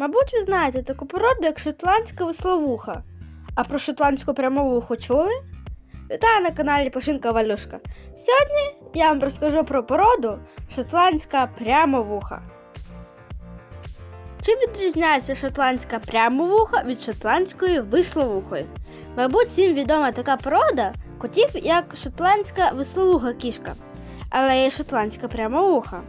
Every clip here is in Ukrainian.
Мабуть, ви знаєте таку породу, як шотландська весловуха. А про шотландську прямовуху чули? Вітаю на каналі Пашинка Валюшка. Сьогодні я вам розкажу про породу шотландська прямовуха. Чим відрізняється шотландська прямовуха від шотландської висловухої? Мабуть, всім відома така порода котів, як шотландська висловуха кішка, але є шотландська прямовуха.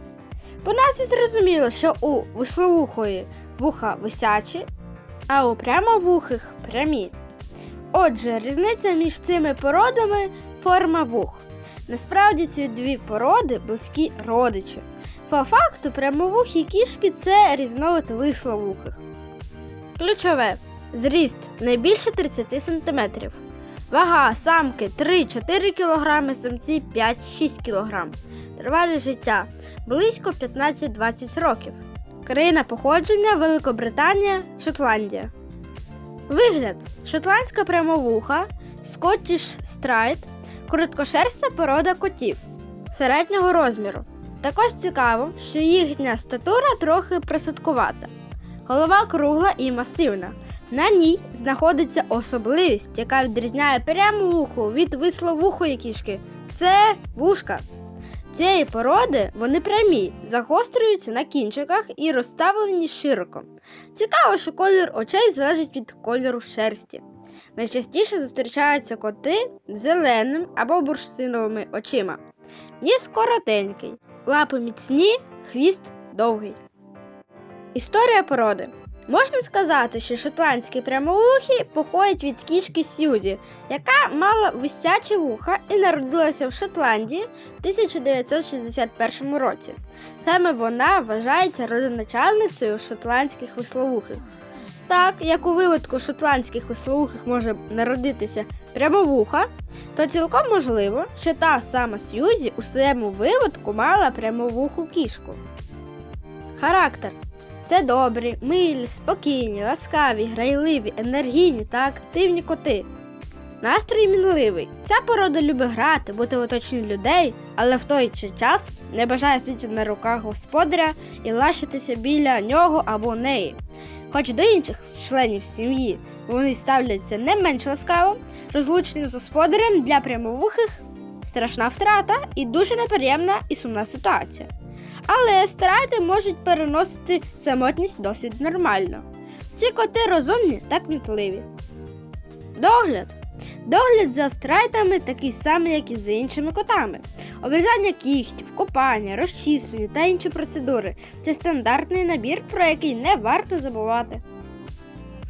По назві зрозуміло, що у висловухої вуха висячі, а у прямовухих прямі. Отже, різниця між цими породами форма вух. Насправді ці дві породи близькі родичі. По факту, прямовухі кішки це різновид висловухих. Ключове зріст не більше 30 см. Вага самки 3-4 кг, самці 5-6 кг. Тривалість життя близько 15-20 років. Країна походження Великобританія, Шотландія. Вигляд: шотландська прямовуха, Scottish Straight, короткошерста порода котів середнього розміру. Також цікаво, що їхня статура трохи присадкувата. Голова кругла і масивна. На ній знаходиться особливість, яка відрізняє прямовуху від висловухої кішки. Це вушка. Цієї породи вони прямі, загострюються на кінчиках і розставлені широко. Цікаво, що колір очей залежить від кольору шерсті. Найчастіше зустрічаються коти з зеленим або бурштиновими очима. Ніс коротенький, лапи міцні, хвіст довгий. Історія породи. Можна сказати, що шотландські прямоухі походять від кішки Сьюзі, яка мала висячі вуха і народилася в Шотландії в 1961 році. Саме вона вважається родоначальницею шотландських висловухих. Так, як у випадку шотландських висловухих може народитися прямовуха, то цілком можливо, що та сама Сьюзі у своєму випадку мала прямовуху кішку. Характер це добрі, милі, спокійні, ласкаві, грайливі, енергійні та активні коти. Настрій мінливий. Ця порода любить грати, бути в оточенні людей, але в той же час не бажає сидіти на руках господаря і лащитися біля нього або неї. Хоч до інших членів сім'ї вони ставляться не менш ласкаво, розлучення з господарем для прямовухих страшна втрата і дуже неприємна і сумна ситуація. Але страйти можуть переносити самотність досить нормально. Ці коти розумні та кмітливі. Догляд. Догляд за страйтами такий самий, як і за іншими котами. Обрізання кігтів, купання, розчісування та інші процедури це стандартний набір, про який не варто забувати.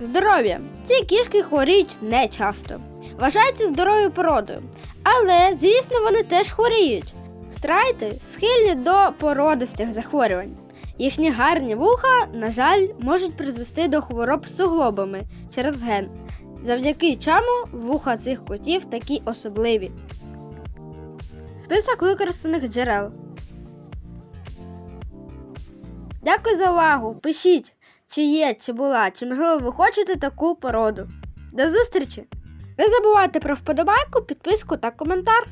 Здоров'я. Ці кішки хворіють не часто. Вважаються здоровою породою. Але, звісно, вони теж хворіють. Страйти схильні до породистих захворювань. Їхні гарні вуха, на жаль, можуть призвести до хвороб з суглобами через ген, завдяки чому вуха цих котів такі особливі. Список використаних джерел. Дякую за увагу. Пишіть, чи є, чи була, чи можливо ви хочете таку породу. До зустрічі! Не забувайте про вподобайку, підписку та коментар.